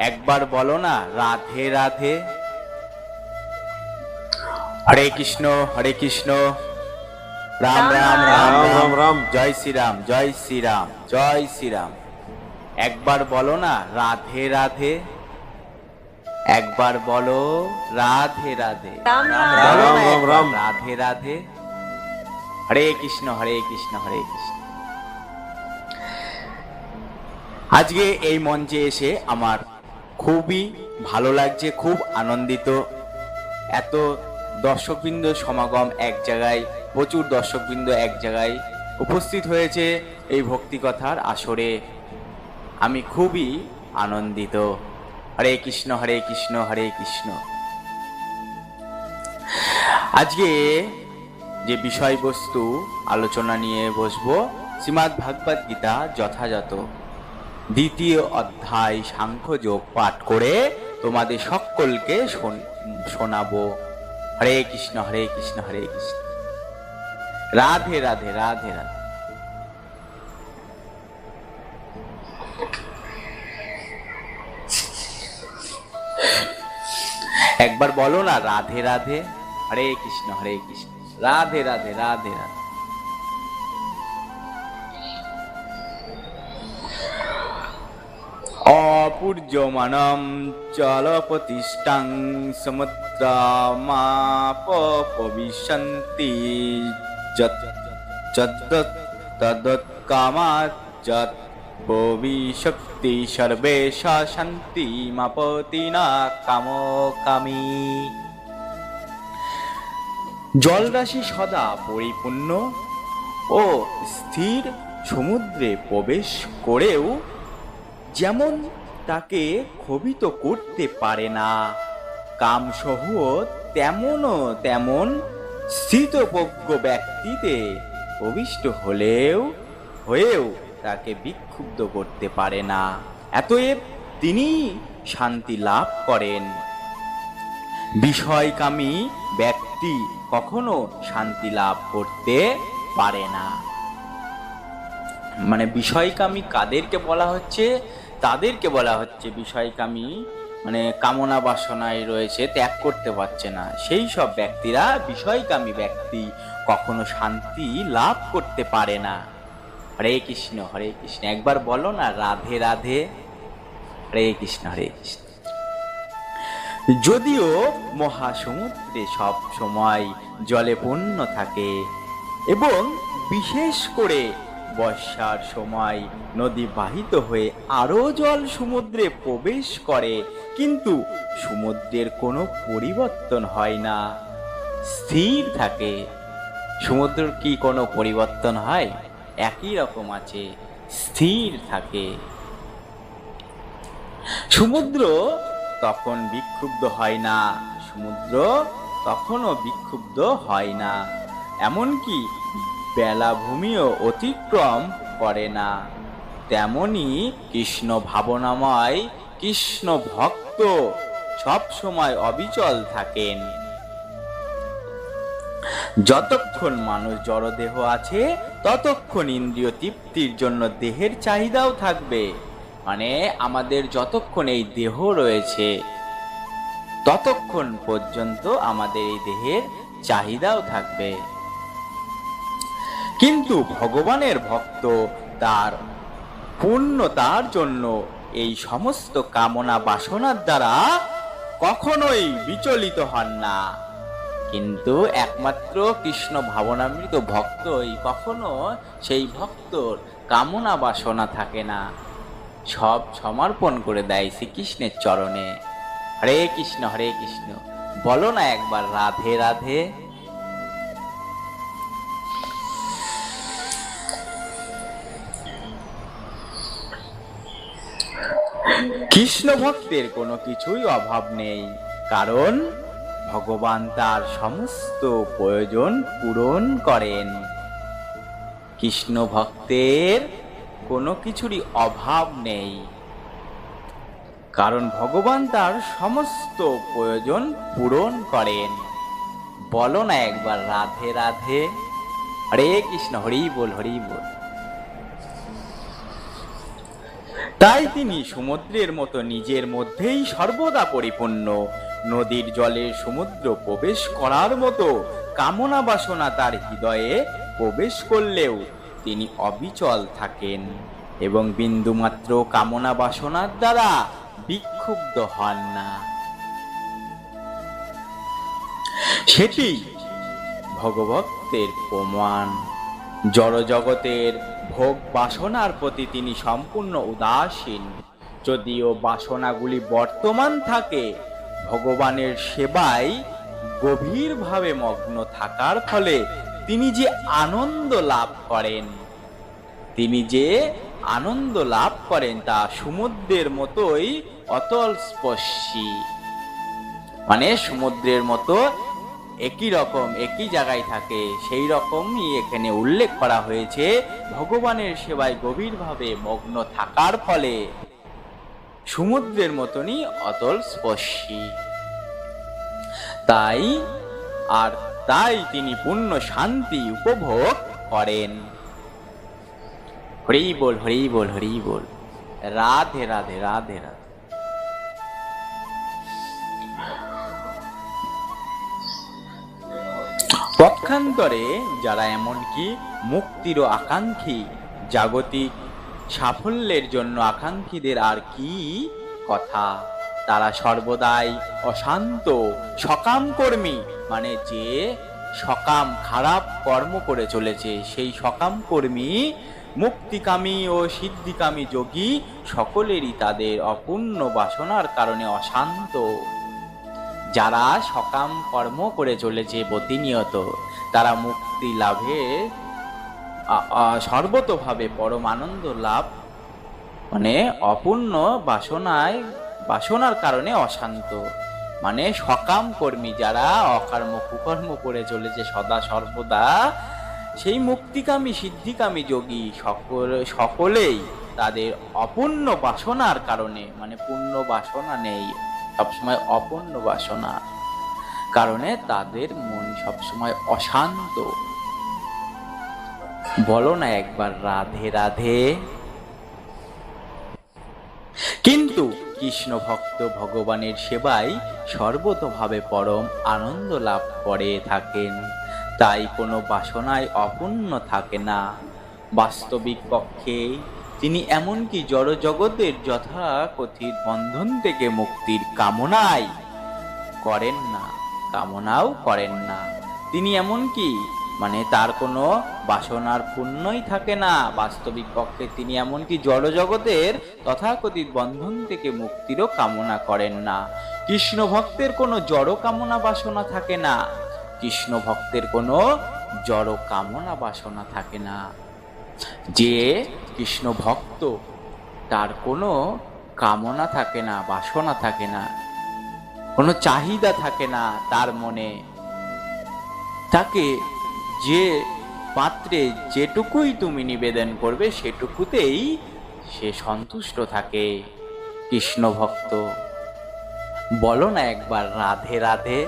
একবার বলো না রাধে রাধে। হরে কৃষ্ণ হরে কৃষ্ণ। রাম রাম রাম রাম, রাম। জয় শ্রীরাম জয় শ্রীরাম জয় শ্রীরাম। একবার বলো না রাধে রাধে। একবার বলো রাধে রাধে। রাম রাম। রাম। রাধে রাধে। হরে কৃষ্ণ হরে কৃষ্ণ হরে কৃষ্ণ। আজকে এই মঞ্চে এসে আমার খুবই ভালো লাগছে, খুব আনন্দিত। এত দর্শকবৃন্দ সমাগম এক জায়গায়, প্রচুর দর্শকবৃন্দ এক জায়গায় উপস্থিত হয়েছে এই ভক্তি কথার আসরে। আমি খুবই আনন্দিত। হরে কৃষ্ণ হরে কৃষ্ণ হরে কৃষ্ণ। আজকে যে বিষয়বস্তু আলোচনা নিয়ে বসবো শ্রীমৎ ভাগবত গীতা যথাযথ। দ্বিতীয় অধ্যায় সাংখ্যযোগ পাঠ করে তোমাদের সকলকে শোন- শোনাবো। হরে কৃষ্ণ হরে কৃষ্ণ হরে কৃষ্ণ। রাধে রাধে রাধে রাধে। একবার বলো না, রাধে রাধে। হরে কৃষ্ণ হরে কৃষ্ণ। রাধে রাধে রাধে রাধে। অপূর্যমানম চলপতিষ্ঠাং সমুদ্রামাপবিশন্তি তদ্কামাত যত ভবিশক্তি সর্বেশা শান্তি মাপতি না জলরাশি সদা পরিপূর্ণ ও স্থির সমুদ্রে প্রবেশ করেও যেমন তাকে ক্ষোভিত করতে পারে না কামসহ তেমনও তেমন স্থিতপজ্ঞ ব্যক্তিতে অভিষ্ট হলেও, হয়েও তাকে বিক্ষুব্ধ করতে পারে না। এতএব তিনি শান্তি লাভ করেন। বিষয়কামী ব্যক্তি কখনো শান্তি লাভ করতে পারে না। মানে বিষয়কামী কাদেরকে বলা হচ্ছে, তাদেরকে বলা হচ্ছে বিষয়কামী মানে কামনা বাসনায় রয়েছে, ত্যাগ করতে পারছে না। সেই সব ব্যক্তিরা বিষয়কামী ব্যক্তি, কখনো শান্তি লাভ করতে পারে না। হরে কৃষ্ণ হরে কৃষ্ণ। একবার বলো না, রাধে রাধে। হরে কৃষ্ণ হরে কৃষ্ণ। যদিও মহাসমুদ্রে সব সময় জলে পূর্ণ থাকে, এবং বিশেষ করে বর্ষার সময় নদী বাহিত হয়ে আরও জল সমুদ্রে প্রবেশ করে, কিন্তু সমুদ্রের কোনো পরিবর্তন হয় না। স্থির থাকে। সমুদ্রের কি কোনো পরিবর্তন হয়? একই রকম আছে। স্থির থাকে। সমুদ্র তখন বিক্ষুব্ধ হয় না। সমুদ্র তখনও বিক্ষুব্ধ হয় না। এমনকি বেলাভূমিও অতিক্রম করে না। তেমনি কৃষ্ণ ভাবনাময়, কৃষ্ণ ভক্ত সব সময় অবিচল থাকেন। যতক্ষণ মানুষ জড়দেহ আছে, ততক্ষণ ইন্দ্রিয় তৃপ্তির জন্য দেহের চাহিদাও থাকবে। মানে আমাদের যতক্ষণ এই দেহ রয়েছে, ততক্ষণ পর্যন্ত আমাদের এই দেহের চাহিদাও থাকবে। কিন্তু ভগবানের ভক্ত তার পূর্ণতার জন্য এই সমস্ত কামনা বাসনার দ্বারা কখনোই বিচলিত হন না। কিন্তু একমাত্র কৃষ্ণ ভাবনামৃত ভক্তই কখনো সেই ভক্তর কামনা বাসনা থাকে না। সব সমর্পণ করে দেয় শ্রীকৃষ্ণের চরণে। হরে কৃষ্ণ হরে কৃষ্ণ, বলো না একবার রাধে রাধে। কৃষ্ণ ভক্তের কোনো কিছুই অভাব নেই, কারণ ভগবান তার সমস্ত প্রয়োজন পূরণ করেন। কৃষ্ণ ভক্তের কোনো কিছুরই অভাব নেই, কারণ ভগবান তার সমস্ত প্রয়োজন পূরণ করেন। বলো না একবার রাধে রাধে। হরে কৃষ্ণ, হরি বল হরি বল। তাই তিনি সমুদ্রের মতো নিজের মধ্যেই সর্বদা পরিপূর্ণ। নদীর জলে সমুদ্র প্রবেশ করার মতো কামনা বাসনা তার হৃদয়ে প্রবেশ করলেও তিনি অবিচল থাকেন এবং বিন্দুমাত্র কামনা বাসনার দ্বারা বিক্ষুব্ধ হন না। সেটি ভগবতের প্রমাণ। জড়জগতের ভোগ বাসনার প্রতি তিনি সম্পূর্ণ উদাসীন। যদিও বাসনাগুলি বর্তমান থাকে, ভগবানের সেবায় গভীরভাবে মগ্ন থাকার ফলে তিনি যে আনন্দ লাভ করেন, তিনি যে আনন্দ লাভ করেন তা সমুদ্রের মতোই অতল স্পর্শী মানে সমুদ্রের মতো একই রকম, একই জায়গায় থাকে। সেই রকমই এখানে উল্লেখ করা হয়েছে, ভগবানের সেবায় গভীরভাবে মগ্ন থাকার ফলে। সমুদ্রের মতনই অতল স্পর্শী। তাই, আর তাই তিনি পূর্ণ শান্তি উপভোগ করেন। হরি বল হরি বল হরি বল। রাধে রাধে রাধে রাধে। পক্ষান্তরে যারা এমনকি মুক্তিরও আকাঙ্ক্ষী, জাগতিক সাফল্যের জন্য আকাঙ্ক্ষীদের আর কি কথা? তারা সর্বদাই অশান্ত সকাম কর্মী মানে যে সকাম খারাপ কর্ম করে চলেছে, সেই সকাম কর্মী মুক্তিকামী ও সিদ্ধিকামী যোগী সকলেরই তাদের অপূর্ণ বাসনার কারণে অশান্ত। যারা সকাম কর্ম করে চলেছে প্রতিনিয়ত, তারা মুক্তি লাভে সর্বতভাবে পরম আনন্দ লাভ মানে অপূর্ণ বাসনায়, বাসনার কারণে অশান্ত। মানে সকাম কর্মী যারা অকর্ম কুকর্ম করে চলেছে সদা সর্বদা, সেই মুক্তিকামী, সিদ্ধিকামী যোগী সকল, সকলেই তাদের অপূর্ণ বাসনার কারণে মানে পূর্ণ বাসনা নেই। সবসময় অপূর্ণ বাসনা। কারণে তাদের মন সবসময় অশান্ত। বলো না একবার রাধে রাধে। কিন্তু কৃষ্ণ ভক্ত ভগবানের সেবায় সর্বতভাবে পরম আনন্দ লাভ করে থাকেন। তাই কোনো বাসনায় অপূর্ণ থাকে না। বাস্তবিক পক্ষে তিনি এমনকি জড়জগতের যথাকথিত বন্ধন থেকে মুক্তির কামনাই করেন না, কামনাও করেন না। তিনি এমনকি মানে তার কোনো বাসনার পুণ্যই থাকে না। বাস্তবিক পক্ষে তিনি এমনকি জড়জগতের তথাকথিত বন্ধন থেকে মুক্তিরও কামনা করেন না। কৃষ্ণ ভক্তের কোনো জড় কামনা বাসনা থাকে না। কৃষ্ণ ভক্তের কোনো জড় কামনা বাসনা থাকে না। যে কৃষ্ণ ভক্ত, তার কোনো কামনা থাকে না, বাসনা থাকে না, কোনো চাহিদা থাকে না তার মনে। তাকে যে পাত্রে যেটুকুই তুমি নিবেদন করবে, সেটুকুতেই সে সন্তুষ্ট থাকে। কৃষ্ণ ভক্ত, বলো না একবার রাধে রাধে।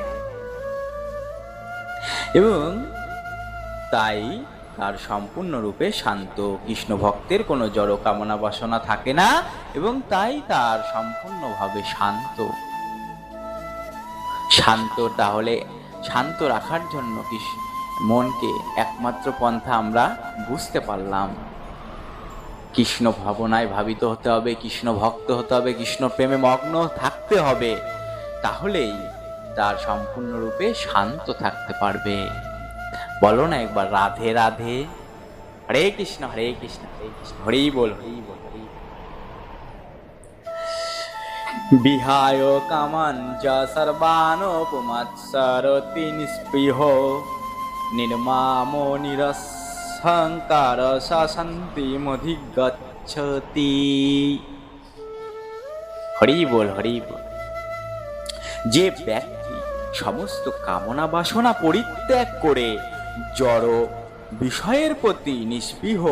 এবং তাই তার সম্পূর্ণরূপে শান্ত। কৃষ্ণ ভক্তের কোনো জড় কামনা বাসনা থাকে না এবং তাই তার সম্পূর্ণভাবে শান্ত। শান্ত তাহলে শান্ত রাখার জন্য কি মনকে একমাত্র পন্থা আমরা বুঝতে পারলাম। কৃষ্ণ ভাবনায় ভাবিত হতে হবে, কৃষ্ণ ভক্ত হতে হবে, কৃষ্ণ প্রেমে মগ্ন থাকতে হবে। তাহলেই তার সম্পূর্ণরূপে শান্ত থাকতে পারবে। বলো না একবার, রাধে রাধে। হরে কৃষ্ণ হরে কৃষ্ণ হরে কৃষ্ণ হরি বল হরি বল। বিহায় কামাঞ্চ সর্বানোপমাৎসরতি নিস্পৃহ নির্মামো নিরসংকার শান্তি মধিগচ্ছতি। হরি বল হরি বল। যে ব্যক্তি সমস্ত কামনা বাসনা পরিত্যাগ করে জড় বিষয়ের প্রতি নিস্পৃহ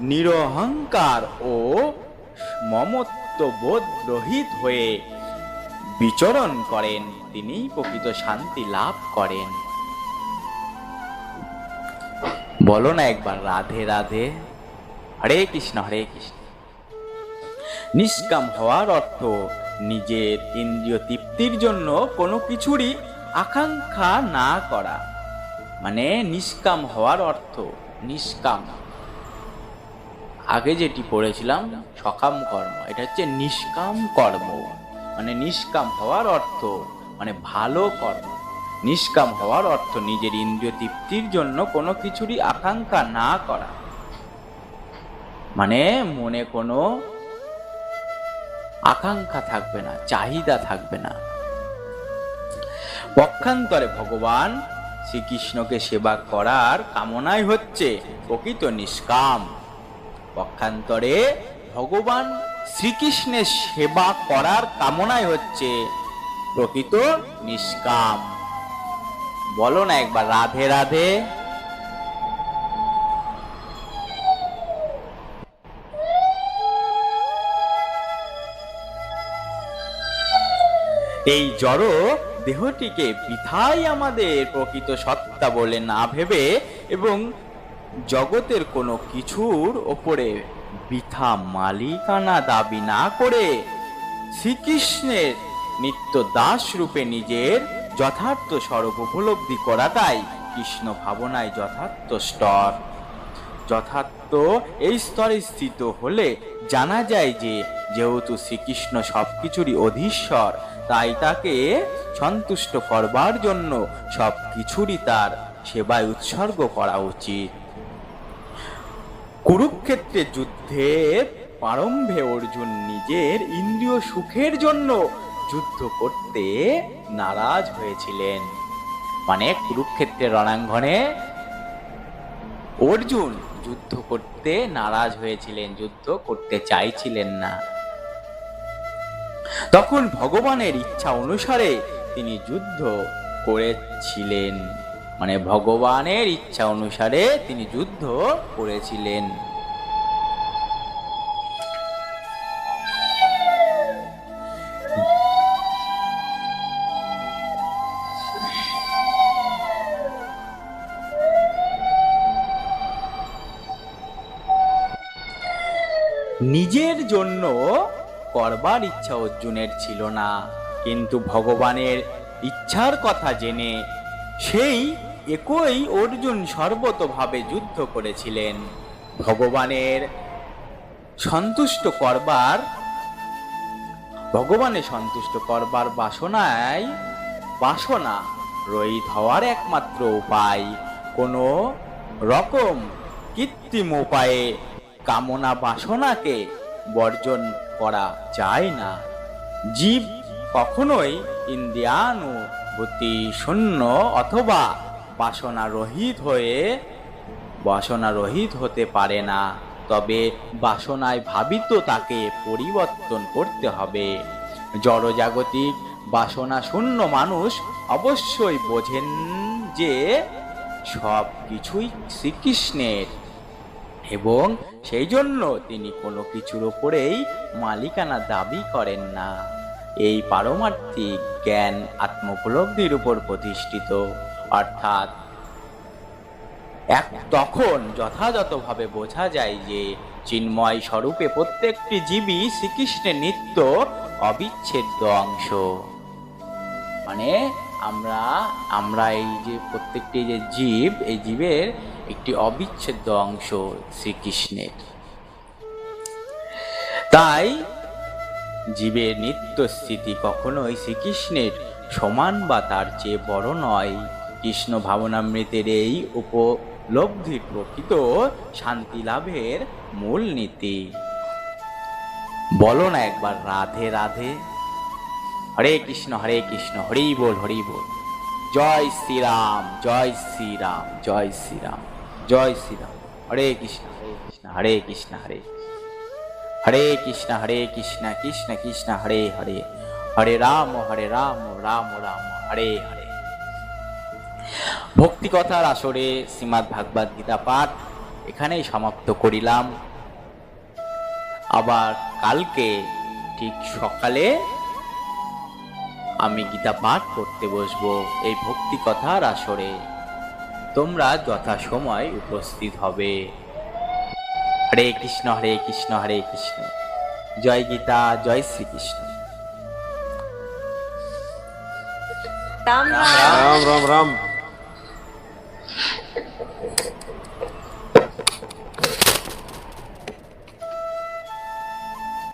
নিরহংকার ও মমত্ববোধ রহিত হয়ে বিচরণ করেন। তিনি প্রকৃত শান্তি লাভ করেন। বলো না একবার, রাধে রাধে। হরে কৃষ্ণ হরে কৃষ্ণ। নিষ্কাম হওয়ার অর্থ নিজের ইন্দ্রিয় তৃপ্তির জন্য কোনো কিছুরই আকাঙ্ক্ষা না করা। মানে নিষ্কাম হওয়ার অর্থ নিষ্কাম। আগে যেটি পড়েছিলাম, সকাম কর্ম, এটা হচ্ছে নিষ্কাম কর্ম। মানে নিষ্কাম হওয়ার অর্থ মানে ভালো কর্ম। নিষ্কাম হওয়ার অর্থ নিজের ইন্দ্রিয় তৃপ্তির জন্য কোনো কিছুরই আকাঙ্ক্ষা না করা। মানে মনে কোনো আকাঙ্ক্ষা থাকবে না, চাহিদা থাকবে না। পক্ষান্তরে ভগবান শ্রীকৃষ্ণকে সেবা করার কামনাই হচ্ছে প্রকৃত নিষ্কাম। পক্ষান্তরে ভগবান শ্রীকৃষ্ণের সেবা করার কামনাই হচ্ছে প্রকৃত নিষ্কাম। বলো না একবার রাধে রাধে। এই জড় দেহটিকে বৃথাই আমাদের প্রকৃত সত্তা বলে না ভেবে এবং জগতের কোনো কিছুর ওপরে বৃথা মালিকানা দাবি না করে শ্রীকৃষ্ণের নিত্য দাস রূপে নিজের যথার্থ স্বরূপ উপলব্ধি করাটাই কৃষ্ণ ভাবনায় যথার্থ স্তর। যথার্থ এই স্তরে স্থিত হলে জানা যায় যে যেহেতু শ্রীকৃষ্ণ সবকিছুরই অধীশ্বর তাই তাকে সন্তুষ্ট করবার জন্য সবকিছুরই তার সেবায় উৎসর্গ করা উচিত। কুরুক্ষেত্রের যুদ্ধের প্রারম্ভে অর্জুন নিজের ইন্দ্রিয় সুখের জন্য যুদ্ধ করতে নারাজ হয়েছিলেন। মানে কুরুক্ষেত্রের রণাঙ্গনে অর্জুন যুদ্ধ করতে নারাজ হয়েছিলেন, যুদ্ধ করতে চাইছিলেন না। তখন ভগবানের ইচ্ছা অনুসারে তিনি যুদ্ধ করেছিলেন। মানে ভগবানের ইচ্ছা অনুসারে তিনি যুদ্ধ করেছিলেন। নিজের জন্য করবার ইচ্ছা অর্জুনের ছিল না। কিন্তু ভগবানের ইচ্ছার কথা জেনে সেই একই অর্জুন সর্বতভাবে যুদ্ধ করেছিলেন। ভগবানের সন্তুষ্ট করবার, ভগবানের সন্তুষ্ট করবার বাসনায় বাসনা রহিত হওয়ার একমাত্র উপায়। কোনো রকম কৃত্রিম উপায়ে কামনা বাসনাকে বর্জন করা যায় না। জীব কখনোই ইন্দ্রিয়ানুভূতি শূন্য অথবা বাসনা রহিত হয়ে বাসনা রহিত হতে পারে না। তবে বাসনায় ভাবিত তাকে পরিবর্তন করতে হবে। জড়জাগতিক বাসনা শূন্য মানুষ অবশ্যই বোঝেন যে সব কিছুই শ্রীকৃষ্ণের। এবং সেই জন্য তিনি কোনো কিছুর ওপরেই মালিকানা দাবি করেন না। এই পারমার্থিক জ্ঞান আত্মোপলব্ধির উপর প্রতিষ্ঠিত। অর্থাৎ এক তখন যথাযথভাবে বোঝা যায় যে চিন্ময় স্বরূপে প্রত্যেকটি জীবই শ্রীকৃষ্ণের নিত্য অবিচ্ছেদ্য অংশ। মানে আমরা আমরা এই যে প্রত্যেকটি যে জীব, এই জীবের একটি অবিচ্ছেদ্য অংশ শ্রীকৃষ্ণের। তাই জীবের নিত্য স্থিতি কখনোই শ্রীকৃষ্ণের সমান বা তার চেয়ে বড় নয়। কৃষ্ণ ভাবনামৃতের এই উপলব্ধি প্রকৃত শান্তি লাভের মূল নীতি। বলো না একবার রাধে রাধে। হরে কৃষ্ণ হরে কৃষ্ণ, হরি বল হরি বল। জয় শ্রীরাম জয় শ্রীরাম জয় শ্রীরাম জয় শ্রীরাম। হরে কৃষ্ণ হরে কৃষ্ণ হরে কৃষ্ণ, হরে হরে কৃষ্ণ হরে কৃষ্ণ কৃষ্ণ কৃষ্ণ, হরে হরে। হরে রাম হরে রাম রাম রাম, হরে হরে। ভক্তি কথার আসরে শ্রীমৎ ভাগবত গীতা পাঠ এখানেই সমাপ্ত করিলাম। আবার কালকে ঠিক সকালে আমি গীতা পাঠ করতে বসবো এই ভক্তি কথার আসরে। তোমরা যথাসময় উপস্থিত হবে। হরে কৃষ্ণ হরে কৃষ্ণ হরে কৃষ্ণ। জয় গীতা জয় শ্রীকৃষ্ণ। রাম রাম রাম। রাম রাম